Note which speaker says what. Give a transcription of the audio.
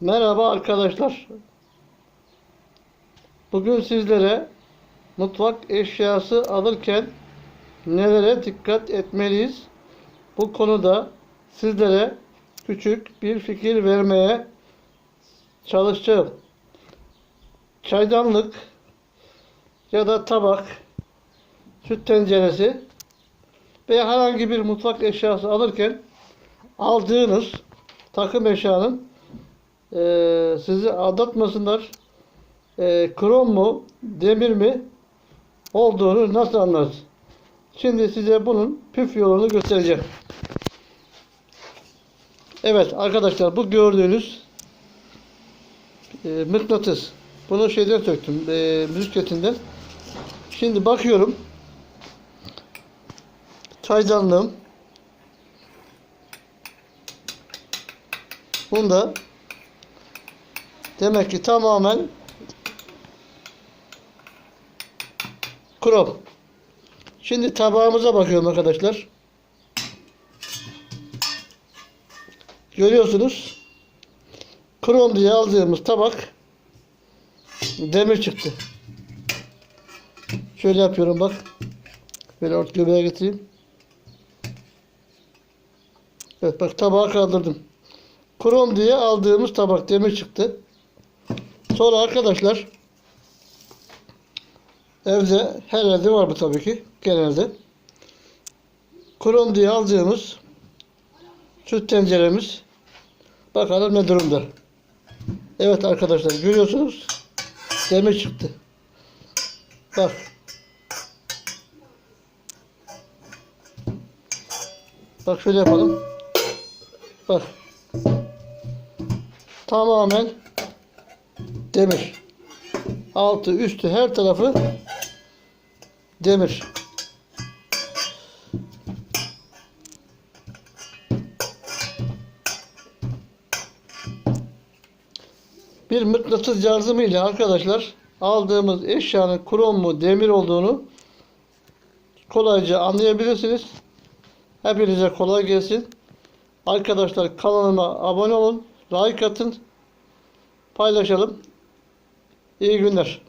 Speaker 1: Merhaba arkadaşlar. Bugün sizlere mutfak eşyası alırken nelere dikkat etmeliyiz? Bu konuda sizlere küçük bir fikir vermeye çalışacağım. Çaydanlık ya da tabak, süt tenceresi veya herhangi bir mutfak eşyası alırken aldığınız takım eşyanın eee, sizi aldatmasınlar. Eee, krom mu, demir mi olduğunu nasıl anlarız? Şimdi size bunun püf yolunu göstereceğim. Evet arkadaşlar bu gördüğünüz eee mıknatıs. Bunu şeyden söktüm. eee müzik setinden. Şimdi bakıyorum. Çaydanlığım. Bunda demek ki tamamen krom. Şimdi tabağımıza bakıyorum arkadaşlar. Görüyorsunuz. Krom diye aldığımız tabak demir çıktı. Şöyle yapıyorum bak. Böyle ort göbeğe getireyim. Evet bak tabağı kaldırdım. Krom diye aldığımız tabak demir çıktı. Sonra arkadaşlar evde her evde var bu tabii ki genelde. Krom diye aldığımız süt tenceremiz bakalım ne durumda. Evet arkadaşlar görüyorsunuz demir çıktı. Bak. Bak şöyle yapalım. Bak. Tamamen demir. Altı, üstü, her tarafı demir. Bir mıknatıs yardımıyla arkadaşlar aldığımız eşyanın krom mu demir olduğunu kolayca anlayabilirsiniz. Hepinize kolay gelsin. Arkadaşlar kanalıma abone olun, like atın, paylaşalım. İyi günler.